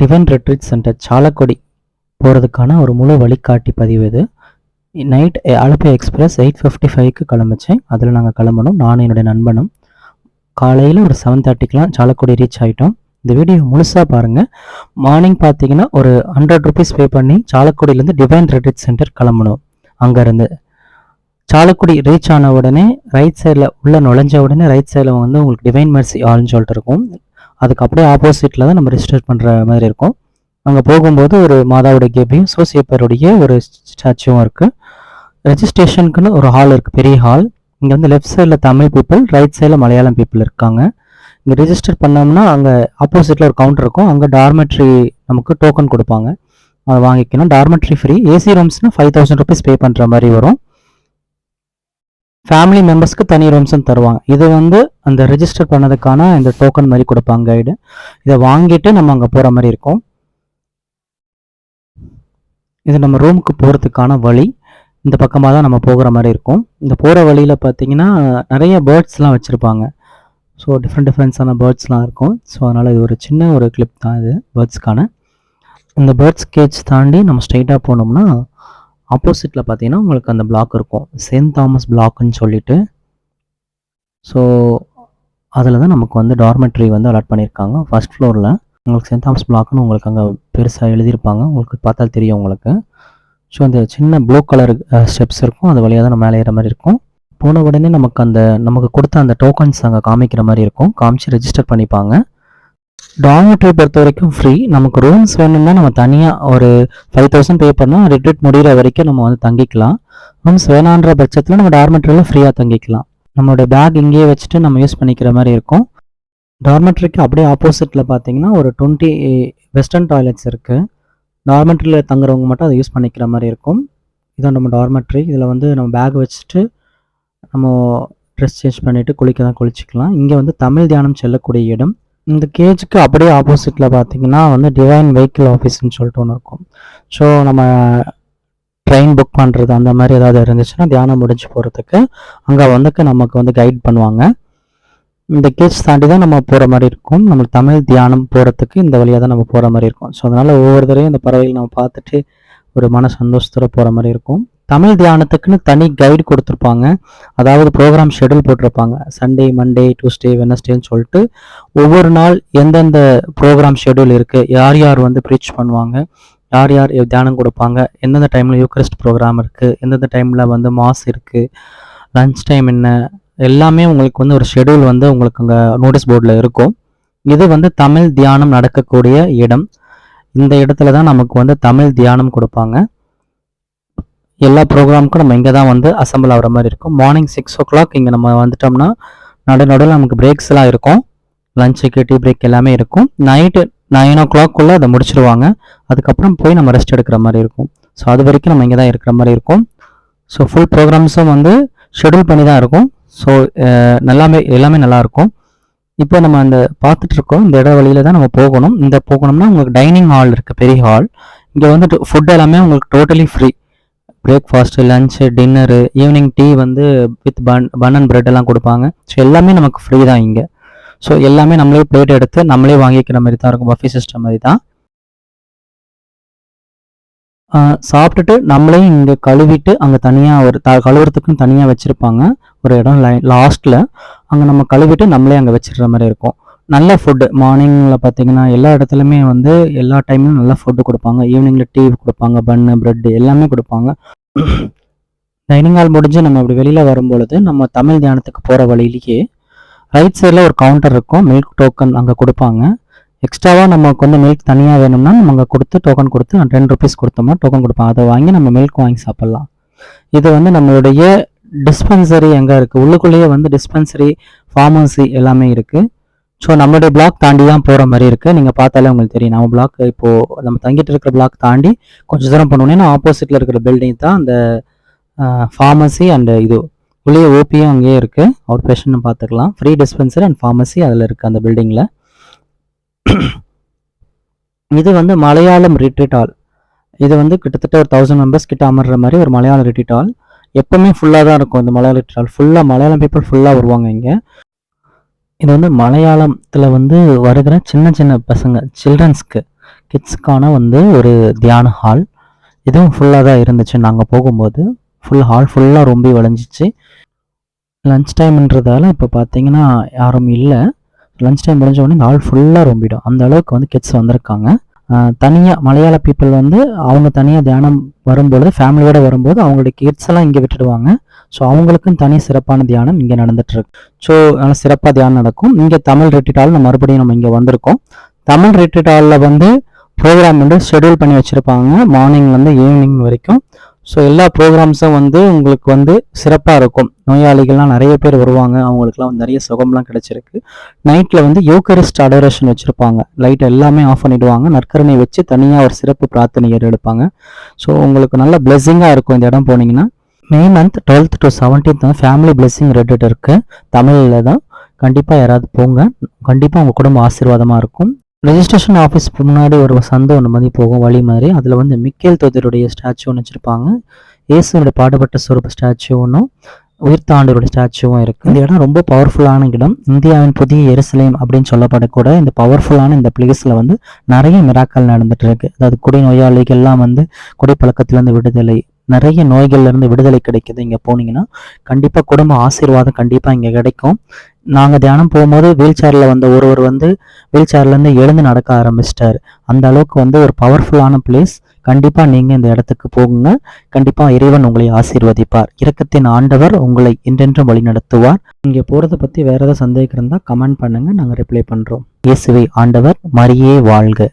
Divine retreat centre சாலக்கொடி போகிறதுக்கான ஒரு முழு வழிகாட்டி பதிவு இது. Night Alleppey express eight fifty ஃபைவ்க்கு கிளம்பிச்சேன் அதில் நாங்கள் கிளம்பணும். நானும் என்னுடைய நண்பனும். காலையில் ஒரு செவன் தேர்ட்டிக்கெலாம் சாலக்குடி ரீச் ஆகிட்டோம் இந்த வீடியோ முழுசாக பாருங்கள் மார்னிங் பார்த்தீங்கன்னா ஒரு ஹண்ட்ரட் ருபீஸ் பே பண்ணி சாலக்குடியிலேருந்து டிவைன் ரெட்ரீட் சென்டர் கிளம்பணும். அங்கேருந்து. சாலக்குடி ரீச் ஆன உடனே ரைட் சைடில் உள்ள நுழைஞ்ச உடனே ரைட் சைடில் வந்து உங்களுக்கு டிவைன் மெர்சி ஆல்னு சொல்லிட்டு இருக்கும். அதுக்கு அப்படியே ஆப்போசிட்டில் தான் நம்ம ரிஜிஸ்டர் பண்ணுற மாதிரி இருக்கும். அங்கே போகும்போது ஒரு மாதாவுடைய கேபியும் சோசியப்பருடைய ஒரு ஸ்டாச்சுவும் இருக்குது ரெஜிஸ்ட்ரேஷனுக்குன்னு ஒரு ஹால் இருக்குது பெரிய ஹால் இங்கே வந்து லெஃப்ட் சைடில் தமிழ் பீப்புள் ரைட் சைடில் மலையாளம் பீப்புள் இருக்காங்க. இங்கே ரிஜிஸ்டர் பண்ணோம்னா அங்கே ஆப்போசிட்டில் ஒரு கவுண்டர் இருக்கும். அங்கே டார்மெட்ரி நமக்கு டோக்கன் கொடுப்பாங்க. அதை வாங்கிக்கணும். டார்மெட்ரி ஃப்ரீ ஏசி ரூம்ஸ்னால் ஃபைவ் தௌசண்ட் ருபீஸ் பே பண்ணுற மாதிரி வரும். ஃபேமிலி மெம்பர்ஸ்க்கு தனி ரூம்ஸும் தருவாங்க. இது வந்து அந்த ரெஜிஸ்டர் பண்ணதுக்கான இந்த டோக்கன் மாதிரி கொடுப்பாங்க கைடு இதை வாங்கிட்டு நம்ம அங்கே போகிற மாதிரி இருக்கும். இது நம்ம ரூமுக்கு போகிறதுக்கான வழி. இந்த பக்கமாக தான் நம்ம போகிற மாதிரி இருக்கும். இந்த போகிற வழியில் பார்த்தீங்கன்னா நிறைய பேர்ட்ஸ்லாம் வச்சுருப்பாங்க. ஸோ டிஃப்ரெண்ட் டிஃப்ரெண்ட்ஸான பேர்ட்ஸ்லாம் இருக்கும். ஸோ அதனால் இது ஒரு சின்ன ஒரு கிளிப் தான் இது பேர்ட்ஸ்க்கான இந்த பேர்ட்ஸ் கேஜ் தாண்டி நம்ம ஸ்ட்ரைட்டாக போனோம்னா ஆப்போசிட்டில் பார்த்தீங்கன்னா உங்களுக்கு அந்த பிளாக் இருக்கும். சென்ட் தாமஸ் பிளாக்குன்னு சொல்லிட்டு. ஸோ அதில் தான் நமக்கு வந்து டார்மெட்ரி வந்து அலாட் பண்ணியிருக்காங்க. ஃபர்ஸ்ட் ஃப்ளோரில் உங்களுக்கு சென்ட் தாமஸ் பிளாக்னு உங்களுக்கு அங்கே பெருசாக எழுதியிருப்பாங்க. உங்களுக்கு பார்த்தா தெரியும் உங்களுக்கு. ஸோ அந்த சின்ன ப்ளூ கலர் ஸ்டெப்ஸ் இருக்கும். அது வழியாக தான் நம்ம மேலே ஏற மாதிரி இருக்கும். போன உடனே நமக்கு அந்த நமக்கு கொடுத்த அந்த டோக்கன்ஸ் அங்கே காமிக்கிற மாதிரி இருக்கும். காமிச்சு ரெஜிஸ்டர் பண்ணிப்பாங்க. டார்மெட்ரி பொறுத்த வரைக்கும் ஃப்ரீ நமக்கு ரூம்ஸ் வேணும்னா நம்ம தனியாக ஒரு ஃபைவ் தௌசண்ட் பே பண்ணால் ரிட்ரீட் முடிகிற வரைக்கும் நம்ம வந்து தங்கிக்கலாம். ரூம்ஸ் வேணான்ற பட்சத்தில் நம்ம டார்மெட்ரியில் ஃப்ரீயாக தங்கிக்கலாம். நம்மளோட பேக் இங்கேயே வச்சுட்டு நம்ம யூஸ் பண்ணிக்கிற மாதிரி இருக்கும். டார்மெட்ரிக்கு அப்படியே ஆப்போசிட்டில் பார்த்தீங்கன்னா ஒரு டுவெண்ட்டி வெஸ்டர்ன் டாய்லெட்ஸ் இருக்குது டார்மெட்ரியில் தங்குறவங்க மட்டும் அதை யூஸ் பண்ணிக்கிற மாதிரி இருக்கும். இதான் நம்ம டார்மெட்ரி இதில் வந்து நம்ம பேக் வச்சுட்டு நம்ம ட்ரெஸ் சேஞ்ச் பண்ணிவிட்டு குளிக்க தான் குளிச்சிக்கலாம். இங்கே வந்து தமிழ் தியானம் செல்லக்கூடிய இடம். இந்த கேஜுக்கு அப்படியே ஆப்போசிட்டில் பார்த்தீங்கன்னா வந்து டிவைன் வெஹிக்கிள் ஆஃபீஸ்ன்னு சொல்லிட்டு ஒன்று இருக்கும். ஸோ நம்ம ட்ரெயின் புக் பண்ணுறது அந்த மாதிரி ஏதாவது இருந்துச்சுன்னா தியானம் முடிஞ்சு போகிறதுக்கு அங்கே வந்துக்கு நமக்கு வந்து கைட் பண்ணுவாங்க. இந்த கேஜ் தாண்டி தான் நம்ம போகிற மாதிரி இருக்கும். நம்மளுக்கு தமிழ் தியானம் போகிறதுக்கு இந்த வழியாக தான் நம்ம போகிற மாதிரி இருக்கும். ஸோ அதனால் ஒவ்வொரு தடவையும் இந்த பறவைகள் நம்ம பார்த்துட்டு ஒரு மன சந்தோஷத்தோட போகிற மாதிரி இருக்கும். தமிழ் தியானத்துக்குன்னு தனி கைடு கொடுத்துருப்பாங்க. அதாவது ப்ரோக்ராம் ஷெடியூல் போட்டிருப்பாங்க. சண்டே மண்டே டியூஸ்டே வெனஸ்டேன்னு சொல்லிட்டு ஒவ்வொரு நாள் எந்தெந்த ப்ரோக்ராம் ஷெடியூல் இருக்குது யார் யார் வந்து ப்ரீச் பண்ணுவாங்க யார் யார் தியானம் கொடுப்பாங்க எந்தெந்த டைமில் யூக்ரிஸ்ட் ப்ரோக்ராம் இருக்குது எந்தெந்த டைமில் வந்து மாஸ் இருக்குது லன்ச் டைம் என்ன எல்லாமே உங்களுக்கு வந்து ஒரு ஷெடியூல் வந்து உங்களுக்கு அங்கே நோட்டீஸ் போர்டில் இருக்கும். இது வந்து தமிழ் தியானம் நடக்கக்கூடிய இடம். இந்த இடத்துல தான் நமக்கு வந்து தமிழ் தியானம் கொடுப்பாங்க. எல்லா ப்ரோக்ராமுக்கும் நம்ம இங்கே தான் வந்து அசம்பிள் ஆகிற மாதிரி இருக்கும். மார்னிங் சிக்ஸ் ஓ கிளாக் இங்கே நம்ம வந்துட்டோம்னா நடு நடுவில் நமக்கு பிரேக்ஸ்லாம் இருக்கும். லஞ்சுக்கு டீ பிரேக் எல்லாமே இருக்கும். நைட்டு நைன் ஓ கிளாக்குள்ளே அதை முடிச்சிருவாங்க. அதுக்கப்புறம் போய் நம்ம ரெஸ்ட் எடுக்கிற மாதிரி இருக்கும். ஸோ அது வரைக்கும் நம்ம இங்கே தான் இருக்கிற மாதிரி இருக்கும். ஸோ ஃபுல் ப்ரோக்ராம்ஸும் வந்து ஷெடியூல் பண்ணி தான் இருக்கும் ஸோ நல்லாமே எல்லாமே நல்லாயிருக்கும் இப்போ நம்ம அந்த பார்த்துட்டு இருக்கோம். இந்த இட வழியில தான் நம்ம போகணும். இந்த போகணும்னா உங்களுக்கு டைனிங் ஹால் இருக்குது பெரிய ஹால் இங்கே வந்துட்டு ஃபுட் எல்லாமே உங்களுக்கு totally free breakfast lunch dinner evening tea வந்து with bun bun and bread எல்லாம் கொடுப்பாங்க. ஸோ எல்லாமே நமக்கு ஃப்ரீ தான் இங்கே. ஸோ எல்லாமே நம்மளே பிளேட் எடுத்து நம்மளே வாங்கிக்கிற மாதிரி தான் இருக்கும். பஃபே சிஸ்டம் மாதிரி தான். சாப்பிட்டுட்டு நம்மளே இங்கே கழுவிட்டு அங்கே தனியாக ஒரு த கழுவுறதுக்குன்னு தனியாக வச்சுருப்பாங்க. ஒரு இடம் லை லாஸ்ட்டில் அங்கே நம்ம கழுவிட்டு நம்மளே அங்கே வச்சிடுற மாதிரி இருக்கும். நல்ல ஃபுட்டு மார்னிங்கில் பார்த்தீங்கன்னா எல்லா இடத்துலையுமே வந்து எல்லா டைம்லையும் நல்ல ஃபுட்டு கொடுப்பாங்க. ஈவினிங்கில் டீ கொடுப்பாங்க பன்னு ப்ரெட்டு எல்லாமே கொடுப்பாங்க. டைனிங் ஹால் முடிஞ்சு நம்ம அப்படி வெளியில் வரும்பொழுது நம்ம தமிழ் தியானத்துக்கு போகிற வழியிலேயே ரைட் சைடில் ஒரு கவுண்டர் இருக்கும். மில்க் டோக்கன் அங்கே கொடுப்பாங்க. எக்ஸ்ட்ராவாக நமக்கு வந்து மில்க் தனியாக வேணும்னா நம்ம அங்கே கொடுத்து டோக்கன் கொடுத்து டென் ருபீஸ் கொடுத்தோம்னா டோக்கன் கொடுப்பாங்க. அதை வாங்கி நம்ம மில்க் வாங்கி சாப்பிட்லாம். இது வந்து நம்மளுடைய டிஸ்பென்சரி எங்கே இருக்குது உள்ளுக்குள்ளேயே வந்து டிஸ்பென்சரி ஃபார்மசி எல்லாமே இருக்குது ஸோ நம்மளுடைய பிளாக் தாண்டி தான் போகிற மாதிரி இருக்குது நீங்கள் பார்த்தாலே உங்களுக்கு தெரியும். நம்ம பிளாக் இப்போது நம்ம தங்கிட்டு இருக்கிற பிளாக் தாண்டி கொஞ்சம் தூரம் பண்ணோன்னே ஆப்போசிட்டில் இருக்கிற பில்டிங் தான் அந்த ஃபார்மசி அண்ட் இது. உள்ளே ஓபியும் அங்கேயே இருக்குது அவுட் பேஷன் பார்த்துக்கலாம். ஃப்ரீ டிஸ்பென்சரி அண்ட் ஃபார்மசி அதில் இருக்குது அந்த பில்டிங்கில் இது வந்து மலையாளம் ரிட்ரீட் ஹால் இது வந்து கிட்டத்தட்ட ஒரு தௌசண்ட் மெம்பர்ஸ் கிட்ட அமர்ற மாதிரி ஒரு மலையாளம் ரிட்ரீட் ஹால் எப்பவுமே ஃபுல்லாக தான் இருக்கும் இந்த மலையாள ரிட்ரீட் ஹால் ஃபுல்லாக மலையாளம் பீப்புள் ஃபுல்லாக வருவாங்க இங்கே. இது வந்து மலையாளத்தில் வந்து வருகிற சின்ன சின்ன பசங்க சில்ட்ரன்ஸ்க்கு கிட்ஸுக்கான வந்து ஒரு தியான ஹால் இதுவும் ஃபுல்லாக தான் இருந்துச்சு. நாங்கள் போகும்போது ஃபுல் ஹால் ஃபுல்லாக ரொம்ப விளைஞ்சிச்சு லன்ச் டைம்ன்றதால இப்போ பார்த்தீங்கன்னா யாரும் இல்லை. லன்ச் டைம் முடிஞ்ச உடனே இந்த ஹால் ஃபுல்லாக ரொம்பிடும். அந்த அளவுக்கு வந்து கிட்ஸ் வந்திருக்காங்க. தனியாக மலையாள பீப்புள் வந்து அவங்க தனியாக தியானம் வரும்பொழுது ஃபேமிலியோடு வரும்போது அவங்களுடைய கிட்ஸ் எல்லாம் இங்கே விட்டுடுவாங்க. ஸோ அவங்களுக்கும் தனி சிறப்பான தியானம் இங்கே நடந்துட்டு இருக்கு ஸோ நல்லா சிறப்பாக தியானம் நடக்கும். இங்கே தமிழ் ரெட்டிட்டால் நம்ம மறுபடியும் நம்ம இங்கே வந்திருக்கோம். தமிழ் ரெட்டிட்டாலில் வந்து ப்ரோக்ராம் வந்து ஷெட்யூல் பண்ணி வச்சுருப்பாங்க. மார்னிங்லேருந்து ஈவினிங் வரைக்கும். ஸோ எல்லா ப்ரோக்ராம்ஸும் வந்து உங்களுக்கு வந்து சிறப்பாக இருக்கும். நோயாளிகள்லாம் நிறைய பேர் வருவாங்க. அவங்களுக்குலாம் நிறைய சுகம்லாம் கிடச்சிருக்கு. நைட்டில் வந்து யோகரிஸ்ட் அடோரேஷன் வச்சுருப்பாங்க. லைட் எல்லாமே ஆஃப் பண்ணிடுவாங்க. நற்கரணை வச்சு தனியாக ஒரு சிறப்பு பிரார்த்தனை எடுப்பாங்க ஸோ உங்களுக்கு நல்ல பிளெஸ்ஸிங்காக இருக்கும் இந்த இடம் போனீங்கன்னா. May month twelfth to seventeenth வந்து ஃபேமிலி பிளெஸ்ஸிங் ரெடிட் இருக்குது தமிழில் தான். கண்டிப்பாக யாராவது போங்க. கண்டிப்பாக உங்கள் குடும்பம் ஆசீர்வாதமாக இருக்கும். ரெஜிஸ்ட்ரேஷன் ஆஃபீஸ் முன்னாடி ஒரு சந்தை ஒன்று மாதிரி போகும் வழி மாதிரி. அதில் வந்து மிக்கேல் தோதருடைய ஸ்டாச்சு ஒன்று வச்சுருப்பாங்க. இயேசுனுடைய பாடுபட்ட சொரூப ஸ்டாச்சு ஒன்றும் உயிர்த்தாண்டவருடைய ஸ்டாச்சுவும் இருக்குது இந்த இடம் ரொம்ப பவர்ஃபுல்லான இடம். இந்தியாவின் புதிய எருசலேம் அப்படின்னு சொல்லப்படக்கூட இந்த பவர்ஃபுல்லான இந்த பிளேஸில் வந்து நிறைய மிராக்கள் நடந்துட்டு இருக்கு. அதாவது குடி நோயாளிகள்லாம் வந்து குடிப்பழக்கத்திலேருந்து விடுதலை நிறைய நோய்கள்லேருந்து விடுதலை கிடைக்குது. இங்கே போனீங்கன்னா கண்டிப்பாக குடும்ப ஆசீர்வாதம் கண்டிப்பாக இங்கே கிடைக்கும். நாங்கள் தியானம் போகும்போது வீல் சேரில் வந்த ஒருவர் வந்து வீல் சேர்லேருந்து எழுந்து நடக்க ஆரம்பிச்சிட்டார். அந்த அளவுக்கு வந்து ஒரு பவர்ஃபுல்லான பிளேஸ் கண்டிப்பாக நீங்கள் இந்த இடத்துக்கு போகுங்க. கண்டிப்பாக இறைவன் உங்களை ஆசீர்வதிப்பார். இரக்கத்தின் ஆண்டவர் உங்களை என்றென்றும் வழி நடத்துவார் இங்கே போகிறத பற்றி வேறு ஏதாவது சந்தேகம் இருந்தால் கமெண்ட் பண்ணுங்கள் நாங்கள் ரிப்ளை பண்ணுறோம் இயேசுவை ஆண்டவர் மரியே வாழ்க.